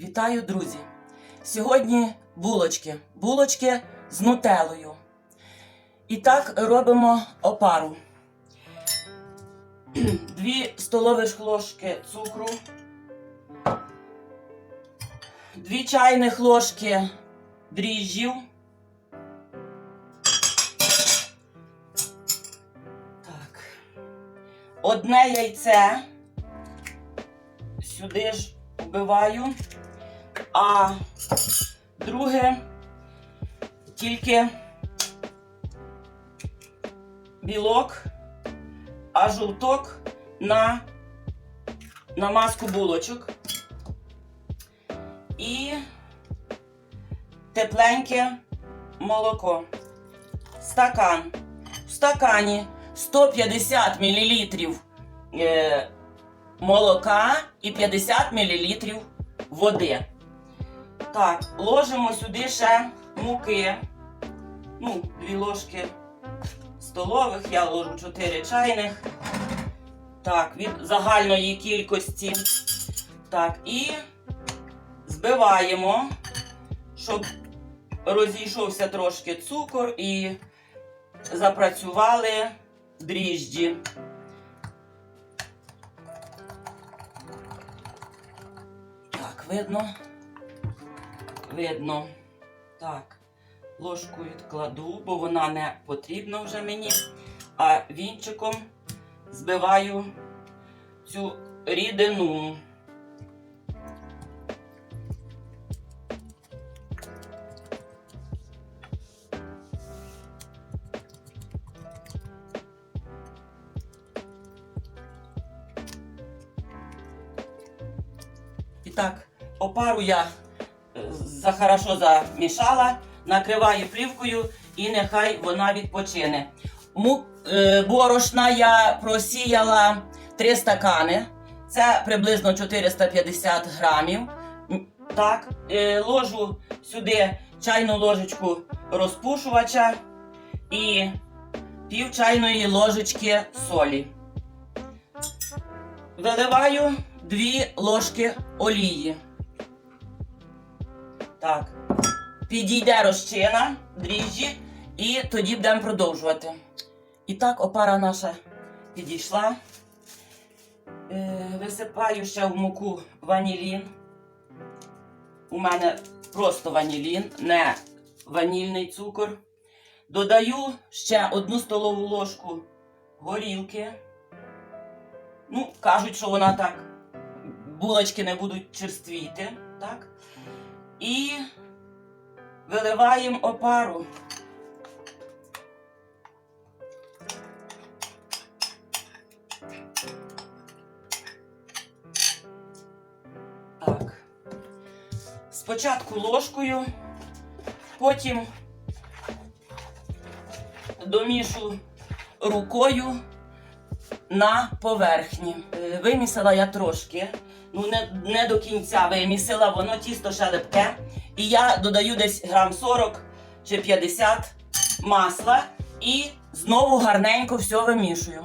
Вітаю, друзі! Сьогодні булочки. Булочки з нутелою. І так робимо опару. Дві столові ложки цукру, дві чайних ложки дріжджів. Так. Одне яйце сюди ж вбиваю, а друге тільки білок, а жовток на, на маску булочок. І тепленьке молоко. Стакан. В стакані 150 мл е, молока і 50 мл води. Так, ложимо сюди ще муки. Ну, дві ложки столових, я ложу 4 чайних. Так, від загальної кількості. Так, і збиваємо, щоб розійшовся трошки цукор і запрацювали дріжджі. Так, видно. Видно. Так, ложку відкладу, бо вона не потрібна вже мені. А вінчиком збиваю цю рідину. І так, опару я за хорошо замішала, накриваю плівкою і нехай вона відпочине. Му, е, борошна я просіяла 3 стакани. Це приблизно 450 грамів. Так, е, ложу сюди чайну ложечку розпушувача і пів чайної ложечки солі. Виливаю 2 ложки олії. Так. Підійде розчина, дріжджі, і тоді будемо продовжувати. І так, опара наша підійшла. Е, висипаю ще в муку ванілін. У мене просто ванілін, не ванільний цукор. Додаю ще одну столову ложку горілки. Ну, кажуть, що вона так, булочки не будуть черствіти, так? І виливаємо опару. Так. Спочатку ложкою, потім домішу рукою на поверхні. Е, Вимісила я трошки, ну не, не до кінця вимісила, воно тісто ще липке. І я додаю десь грам 40 чи 50 масла і знову гарненько все вимішую.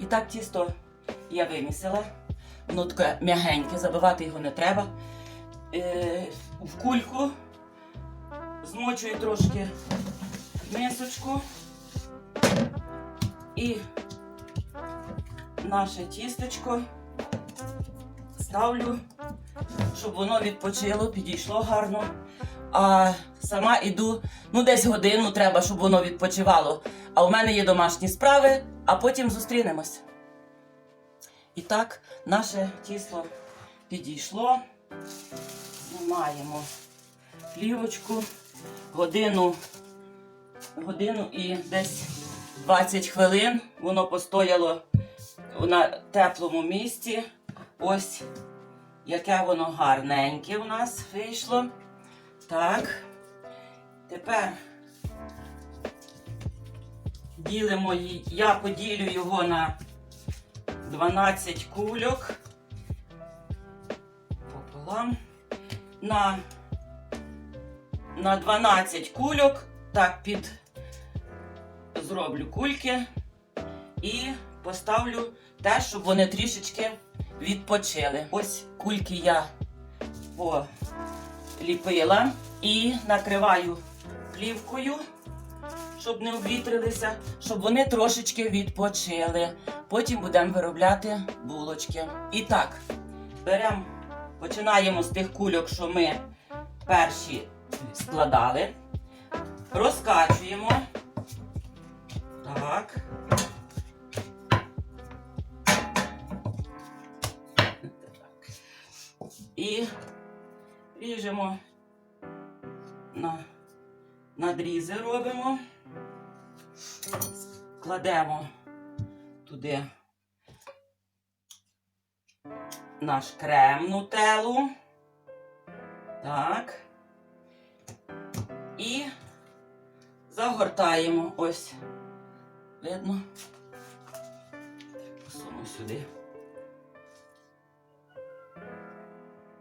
І так тісто я вимісила. Воно таке м'ягеньке, забивати його не треба. Е, в кульку змочую трошки мисочку і наше тістечко ставлю, щоб воно відпочило, підійшло гарно. А сама іду, ну десь годину треба, щоб воно відпочивало. А у мене є домашні справи, а потім зустрінемось. І так, наше тісто підійшло. Знімаємо плівочку, годину, годину і десь 20 хвилин воно постояло на теплому місці. Ось яке воно гарненьке у нас вийшло. Так. Тепер ділимо. Я поділю його на 12 кульок. Пополам. На, на 12 кульок. Так, під зроблю кульки і поставлю те, щоб вони трішечки відпочили. Ось кульки я поліпила і накриваю плівкою, щоб не обвітрилися, щоб вони трошечки відпочили. Потім будемо виробляти булочки. І так, беремо, починаємо з тих кульок, що ми перші складали. Розкачуємо. Так. І ріжемо на надрізи робимо. Кладемо туди наш крем нутеллу. Так. І загортаємо ось. Видно? Посуну сюди.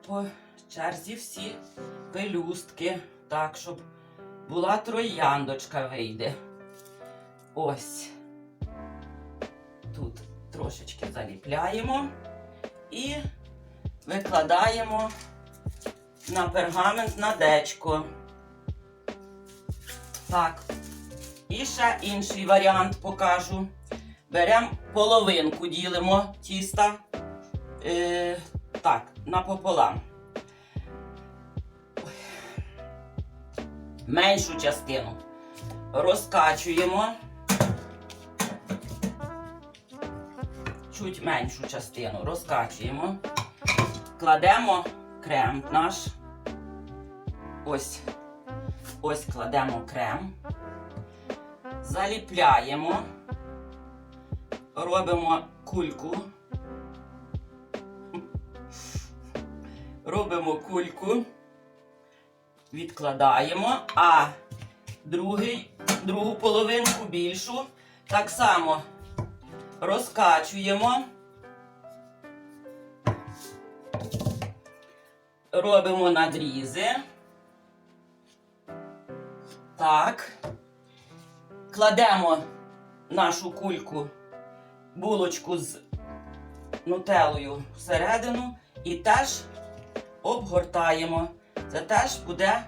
По черзі всі пелюстки, так, щоб була трояндочка вийде. Ось. Тут трошечки заліпляємо і викладаємо на пергамент на дечко. Так. І ще інший варіант покажу. Беремо половинку, ділимо тіста. Е, так, напополам. Меншу частину розкачуємо. Чуть меншу частину розкачуємо. Кладемо крем наш. Ось. Ось кладемо крем. Заліпляємо. Робимо кульку. Робимо кульку. Відкладаємо, а другий, другу половинку більшу так само розкачуємо. Робимо надрізи. Так. Кладемо нашу кульку, булочку з нутеллою всередину і теж обгортаємо. Це теж буде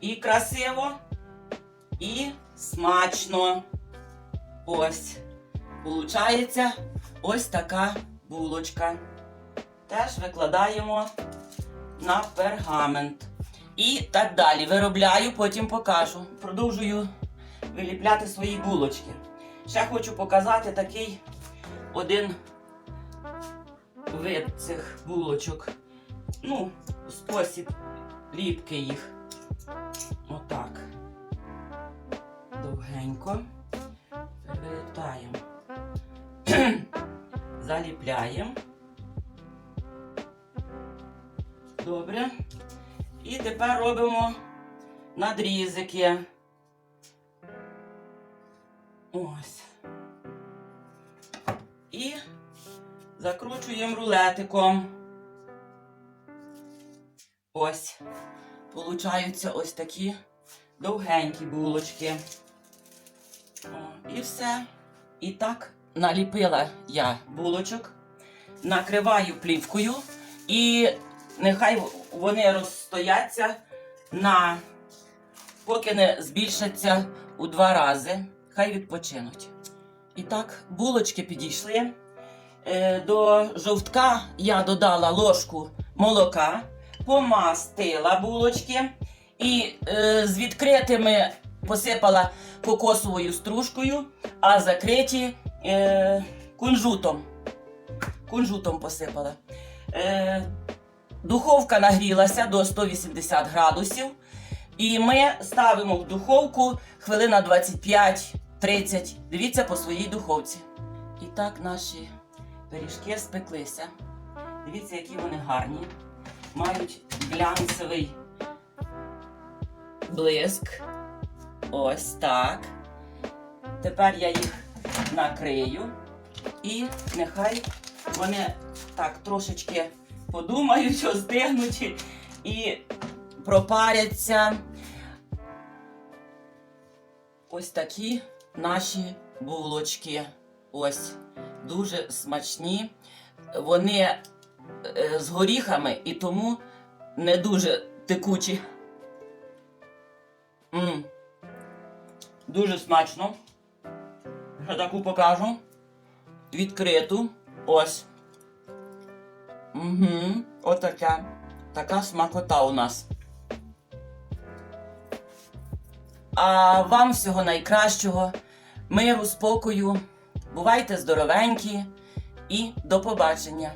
і красиво, і смачно. Ось. Получається ось така булочка. Теж викладаємо на пергамент. І так далі. Виробляю, потім покажу. Продовжую виліпляти свої булочки. Ще хочу показати такий один вид цих булочок. Ну, спосіб ліпки їх. Отак. Довгенько. Перевертаємо. Заліпляємо. Добре. І тепер робимо надрізики. Ось. І закручуємо рулетиком. Ось. Получаються ось такі довгенькі булочки. О, і все. І так наліпила я булочок, накриваю плівкою і нехай вони розстояться на поки не збільшаться у два рази. Хай відпочинуть. І так, булочки підійшли. Е, До жовтка я додала ложку молока, помастила булочки і е, з відкритими посипала кокосовою стружкою, а закриті е, кунжутом. Кунжутом посипала. Е, Духовка нагрілася до 180 градусів. І ми ставимо в духовку хвилина 25-30. Дивіться по своїй духовці. І так наші пиріжки спеклися. Дивіться, які вони гарні. Мають глянцевий блиск. Ось так. Тепер я їх накрию. І нехай вони так трошечки подумають, що здигнуть і пропаряться. Ось такі наші булочки. Ось дуже смачні. Вони з горіхами і тому не дуже текучі. м Дуже смачно. Ще таку покажу. Відкриту. Ось. Угу. Отака. Така смакота у нас. А вам всього найкращого, миру, спокою. Бувайте здоровенькі і до побачення.